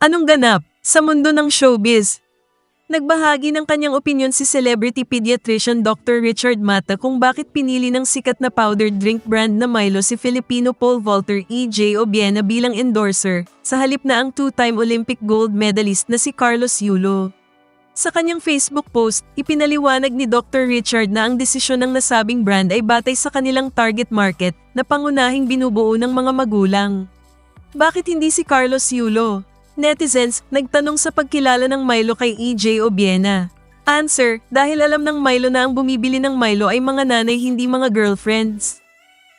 Anong ganap sa mundo ng showbiz? Nagbahagi ng kanyang opinion si celebrity pediatrician Dr. Richard Mata kung bakit pinili ng sikat na powdered drink brand na Milo si Filipino pole vaulter EJ Obiena bilang endorser, sa halip na ang two-time Olympic gold medalist na si Carlos Yulo. Sa kanyang Facebook post, ipinaliwanag ni Dr. Richard na ang desisyon ng nasabing brand ay batay sa kanilang target market na pangunahing binubuo ng mga magulang. Bakit hindi si Carlos Yulo? Netizens, nagtanong sa pagkilala ng Milo kay EJ Obiena. Answer, dahil alam ng Milo na ang bumibili ng Milo ay mga nanay hindi mga girlfriends.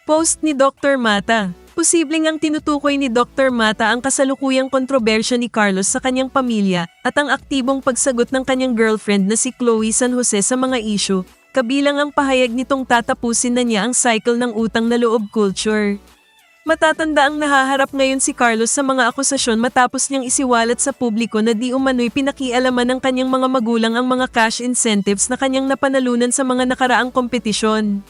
Post ni Dr. Mata. Posibleng ang tinutukoy ni Dr. Mata ang kasalukuyang kontrobersya ni Carlos sa kanyang pamilya at ang aktibong pagsagot ng kanyang girlfriend na si Chloe San Jose sa mga issue, kabilang ang pahayag nitong tatapusin na niya ang cycle ng utang na loob culture. Matatanda ang nahaharap ngayon si Carlos sa mga akusasyon matapos niyang isiwalat sa publiko na di umano'y pinakialaman ng kanyang mga magulang ang mga cash incentives na kanyang napanalunan sa mga nakaraang kompetisyon.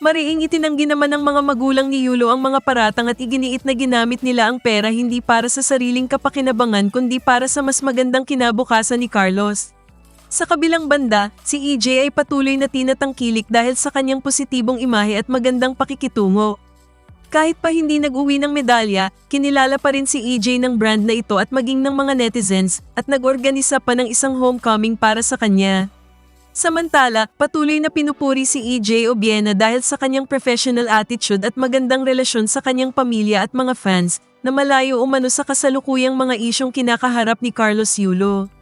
Mariing itinanggi naman ng mga magulang ni Yulo ang mga paratang at iginiit na ginamit nila ang pera hindi para sa sariling kapakinabangan kundi para sa mas magandang kinabukasan ni Carlos. Sa kabilang banda, si EJ ay patuloy na tinatangkilik dahil sa kanyang positibong imahe at magandang pakikitungo. Kahit pa hindi nag-uwi ng medalya, kinilala pa rin si EJ ng brand na ito at maging ng mga netizens at nag-organisa pa ng isang homecoming para sa kanya. Samantala, patuloy na pinupuri si EJ Obiena dahil sa kanyang professional attitude at magandang relasyon sa kanyang pamilya at mga fans na malayo umano sa kasalukuyang mga isyong kinakaharap ni Carlos Yulo.